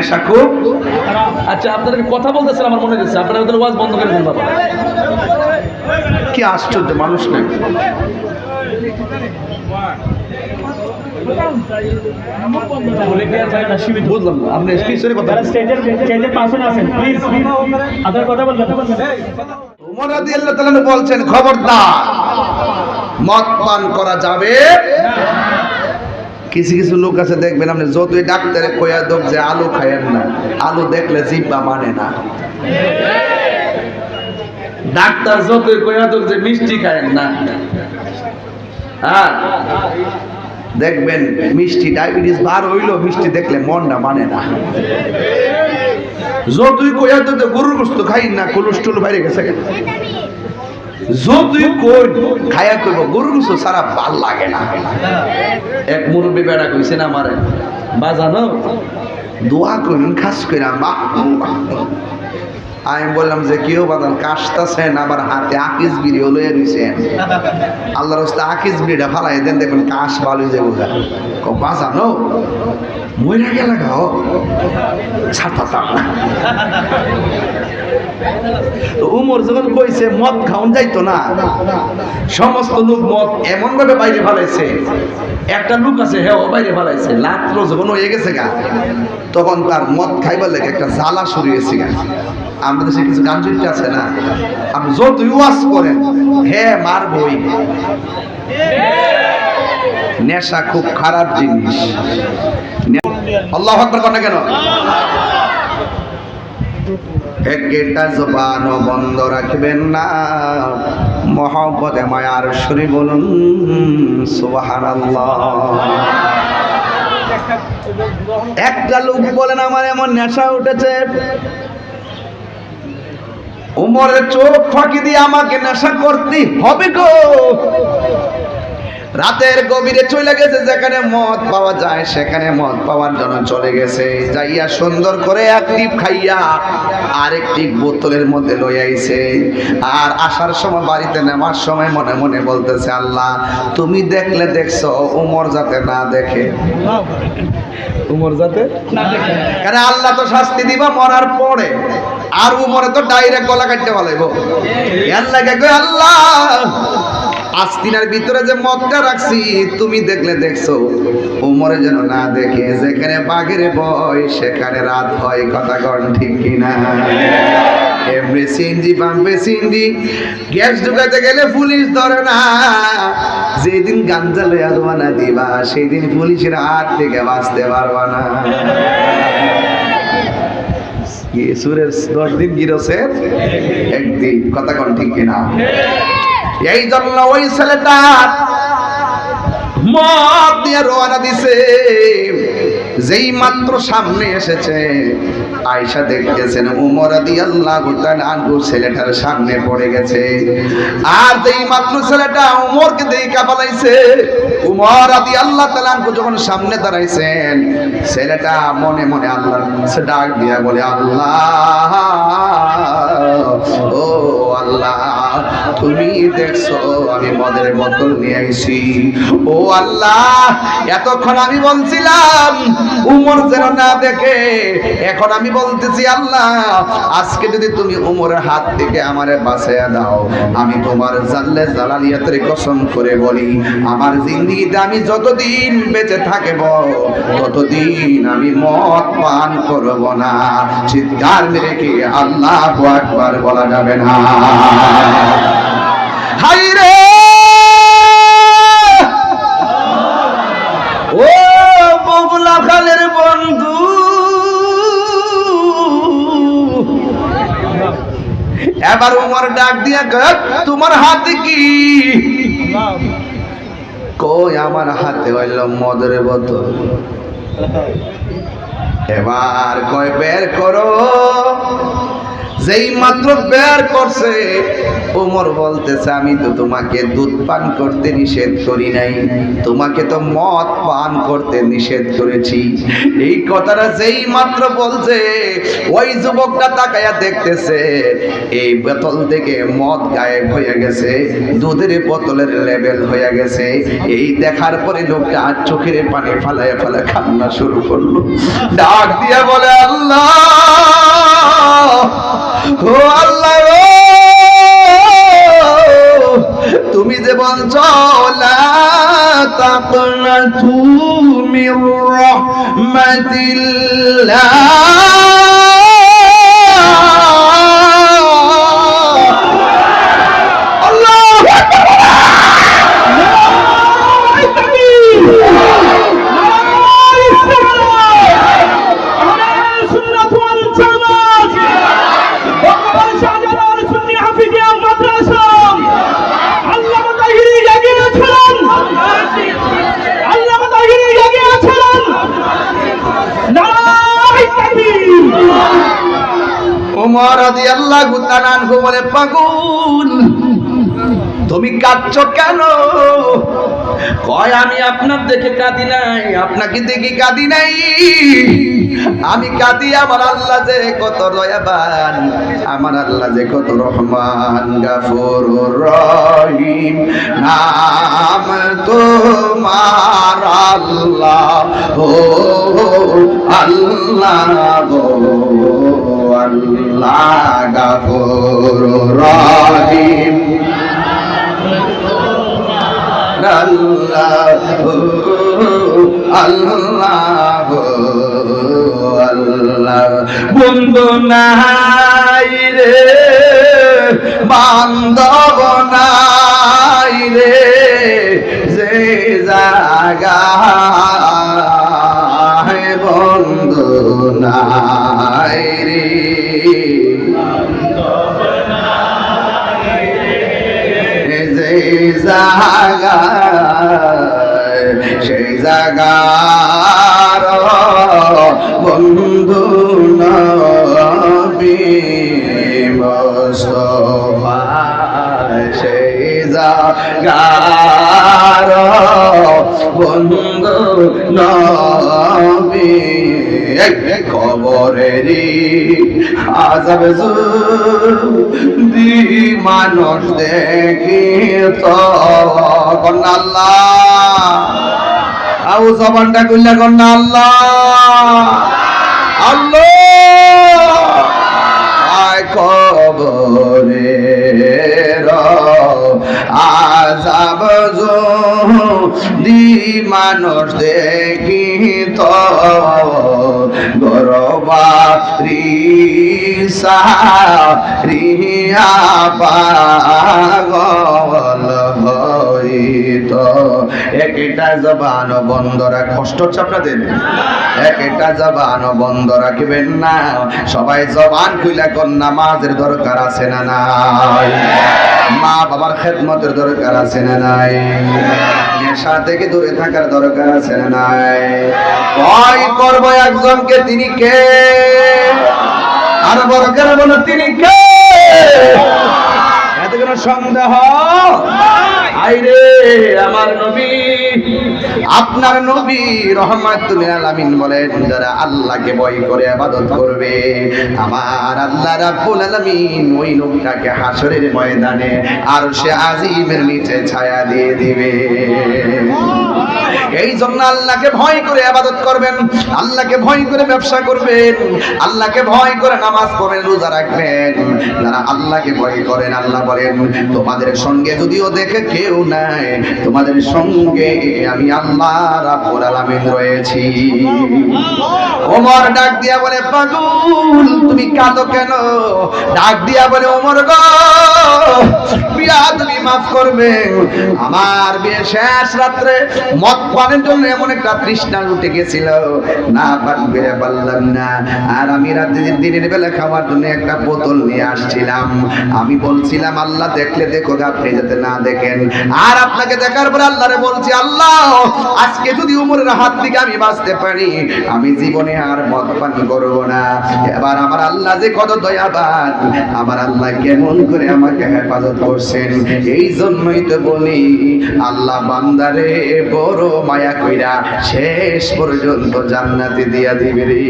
নেশা খুব আচ্ছা আপনাদেরকে কথা বলতেছেন আমার মনে হচ্ছে আপনারা ওদের ওয়াজ বন্ধ করে দেন বাবা। কি আশ্চর্য মানুষ নেই বুঝলাম না আপনি কিসের কথা স্টেজের স্টেজের পাশে আছেন প্লিজ আপনার কথা বলবেন উমর রাদিয়াল্লাহু তাআলা বলছেন খবরদার মদ পান করা যাবে কিছু কিছু লোক আছে দেখবেন আপনি যতই ডাক্তারে কয়া দোক যে আলু খায়েন না আলু দেখলে জিব্বা মানে না। ডাক্তার যতই কইয়া তো যে মিষ্টি খায়েন না। হ্যাঁ। দেখবেন মিষ্টি ডায়াবেটিস বার হইল মিষ্টি দেখলে মনটা মানে না। যতই কয়া যে গরুর গোস্ত খাই না কোলেস্ট্রল বাইরে গেছে যতই কই খায়া কইব, গরুর গোস্ত সারা ভালো লাগে না। এক মুরব্বী বেড়া কইছে না আমারে, বাজানো, দোয়া করুন খাস করে আমি বললাম যে কেউ বাদান কাশতাছেন, আবার হাতে আকিস বিড়ি লয়ে রইছেন। আল্লাহর রাস্তা আকিস বিড়িটা ফালাই দেন, দেখবেন কাশ বালু যে বোঝা বাঁচানো মইরা গেলা গাও না। উমর যখন কইছে, মদ খাওন যাইতো না, সমস্ত লোক মদ এমন ভাবে বাইরে ফেলাইছে। একটা লোক আছে হ্যাঁ বাইরে ফেলাইছে। লাত্র যখন হয়ে গেছে গা, তখন তার মদ খাইবার লেগে একটা জ্বালা শুরু হয়েছে গা। আমাদের দেশে কিছু গান চরিত্র আছে না? আপনি যতই ওয়াজ করেন হ্যাঁ মারবই নেশা খুব খারাপ জিনিস। আল্লাহ আকবর কথা কেন? একটা জবান বন্ধ রাখবেন না। মহব্বতে, মায়ার শরী বলুন সুবাহান একটা লোক বলেন, আমার এমন নেশা উঠেছে। উমরের চোখ ফাঁকি দিয়ে আমাকে নেশা করতে হবে গো। রাতের গভীরে চলে গেছে যেখানে মদ পাওয়া যায় সেখানে মদ পাওয়ার জন্য চলে গেছে। যাইয়া সুন্দর করে এক টিপ খাইয়া আরেকটি বোতলের মধ্যে লই আইছে। আর আসার সময় বাড়িতে নেওয়ার সময় মনে মনে বলতেছে আল্লাহ তুমি দেখলে দেখছ উমর যাতে না দেখে। উমর যাতে কেন আল্লাহ তো শাস্তি দিবা মরার পরে। আর উমরে তো ডাইরেক্ট গলা কাটতে আল্লাহ কে কয়, আল্লাহ আস্তিনার ভিতরে যে মদটা রাখছি, তুমি দেখলে দেখছ, উমরে যেন না দেখে, যেখানে বাঘের বয় সেখানে রাত হয়, কথা কন ঠিক কিনা? এমনি সিনজি বাম্পে সিনজি, গ্যাস ঢুকাতে গেলে পুলিশ ধরে না। যেদিন গাঞ্জা লইয়া দোয়ানা দিবা সেই দিন পুলিশের হাত থেকে বাঁচতে পারবা না। সুরের দশ দিন গিরছে একদিন, কথা কন ঠিক কিনা? এই জন্য ওই ছেলেটা মদ দিয়ে রোয়ানা দিছে। যেই মাত্র সামনে এসেছে আয়সা দেখতেছেন, উমর আনহু ছেলেটার সামনে পড়ে গেছে। আর যেই মাত্র ছেলেটা উমরকে দেখা পালাইছে, উমর রাদিয়াল্লাহু তাআলা আনহু যখন সামনে দাঁড়াইছেন, ছেলেটা মনে মনে আল্লাহ ডাক দিয়া বলে, আল্লাহ, ও আল্লাহ তুমি দেখছ, আমি মদের বোতল নিয়ে আইছি। ও আল্লাহ, এতক্ষণ আমি বলছিলাম, উমর যেন না দেখে, এখন আমি বলতেছি, আল্লাহ, আজকে যদি তুমি উমরের হাত থেকে আমারে বাঁচাইয়া দাও, আমি তোমার জানলে জালালিয়াতের কসম করে বলি, আমার জিন্দিগিতে আমি যতদিন বেঁচে থাকব, ততদিন আমি মদ পান করব না। চিৎকার মেরে কি আল্লাহ একবার বলা যাবে না? হাই রে! ও বগুলা খালের বন্ধু। এবার উমর ডাক দিয়া তোমার হাতে কি? কই, আমার হাতে হইল মদের বোতল। এবার কয়, বের করো। যেই মাত্র বের করছে, ওমর বলতেছে, আমি তো তোমাকে দুধ পান করতে নিষেধ করি নাই। তোমাকে তো মদ পান করতে নিষেধ করেছি। এই কথাটা যেই মাত্র বলছে, ওই যুবকটা তাকায়া দেখতেছে, এই বোতল থেকে মদ গায়েব হয়ে গেছে, দুধের বোতলের লেভেল হয়ে গেছে। এই দেখার পরে লোকটা চোখের পানি ফালায় ফালায় কান্না শুরু করল। ডাক দিয়া বলে, আল্লাহ! ও আল্লাহ তুমি যে বঞ্চ তুমি রহমাতিল্লাহ ওমর রাদিয়াল্লাহু তাআলা আনহু বলে তুমি কাঁদছ কেন? কয়, আমি আপনার দেখে কাঁদি নাই, আপনাকে দেখি কাঁদি নাই। আমি কাঁদি, আমার আল্লাহ যে কত দয়াবান, আমার আল্লাহ যে কত রহমান, গাফুর রহিম। নাম তোমার আল্লাহ, ও আল্লাহ আল্লাহ গাফুর রহিম। আল্লাহ আল্লাহ আল্লাহ। বন্ধু নাই রে বান্ধব নাই রে যে জাগা নাই রে। যে জাগায় সেই জাগার বন্ধু নবী মুস্তফা সেই জাগার বন্ধু নবী খবরেরই আজব দি মানুষ দেখি তো কন্যা আল্লাহ। জবানটা কইলা কন্যা আল্লাহ। আল্লাহ। আয় মানুষ দেখি তো গরবারি রিয়া পাগল। হইত একটা জবান বন্ধ রাখ কষ্ট হচ্ছে আপনাদের? একটা জবান বন্ধ রাখবেন না। সবাই জবান খুইলা কোন, নামাজের দরকার আছে না নাই? মা বাবার খেদমতের দরকার আছে না নাই? নেশা থেকে দূরে থাকার দরকার আছে না নাই? ভয় করব একজনকে, তিনি কে? আর বড় করে বলো তিনি কে? কোনো সন্দেহ? আইরে, আমার নবী, আপনার নবী আলামিন বলেন, যারা আল্লাহকে ভয় করে ইবাদত করবে, আমার আল্লাহ রাব্বুল আলামিন ওই লোকটাকে হাসরের ময়দানে আর সে আজিমের নিচে ছায়া দিয়ে দিবে। এই জন্য আল্লাহকে ভয় করে আবাদত করবেন, আল্লাহকে ভয় করে ব্যবসা করবেন, আল্লাহকে ভয় করে নামাজ পড়বেন, রোজা রাখবেন। যারা আল্লাহকে ভয় করেন, আল্লাহ বলেন, তোমাদের সঙ্গে যদিও দেখে কেউ নাই, তোমাদের সঙ্গে আমি আল্লাহ রাব্বুল আলামিন রয়েছি। ওমর ডাক দিয়া বলে, পাগল, তুমি কাঁদো কেন? ডাক দিয়া বলে, ওমর গো, বিয়া তুমি মাফ করবে। আমার বিয়ে শেষ রাত্রে মদ পানের জন্য এমন একটা তৃষ্ণা উঠে গেছিল। না করে পারলাম না। আর আমি রাতে দিনের বেলা খাওয়ার জন্য একটা বোতল নিয়ে আসছিলাম। আমি বলছিলাম, আল্লাহ, দেখলে দেখো আপনি যাতে না দেখেন। আর আপনাকে দেখার পর আল্লাহরে বলছি, আল্লাহ, আজকে যদি উমরের হাত থেকে আমি বাঁচতে পারি, আমি জীবনে আর মদ পান করব না। এবার আমার আল্লাহ যে কত দয়াবান, আমার আল্লাহ কেমন করে আমাকে হেফাজত করছেন। এই জন্যই তো বলি, আল্লাহ বান্দারে বড় মায়া কইরা শেষ পর্যন্ত জান্নাতে দিয়া দিবে রে।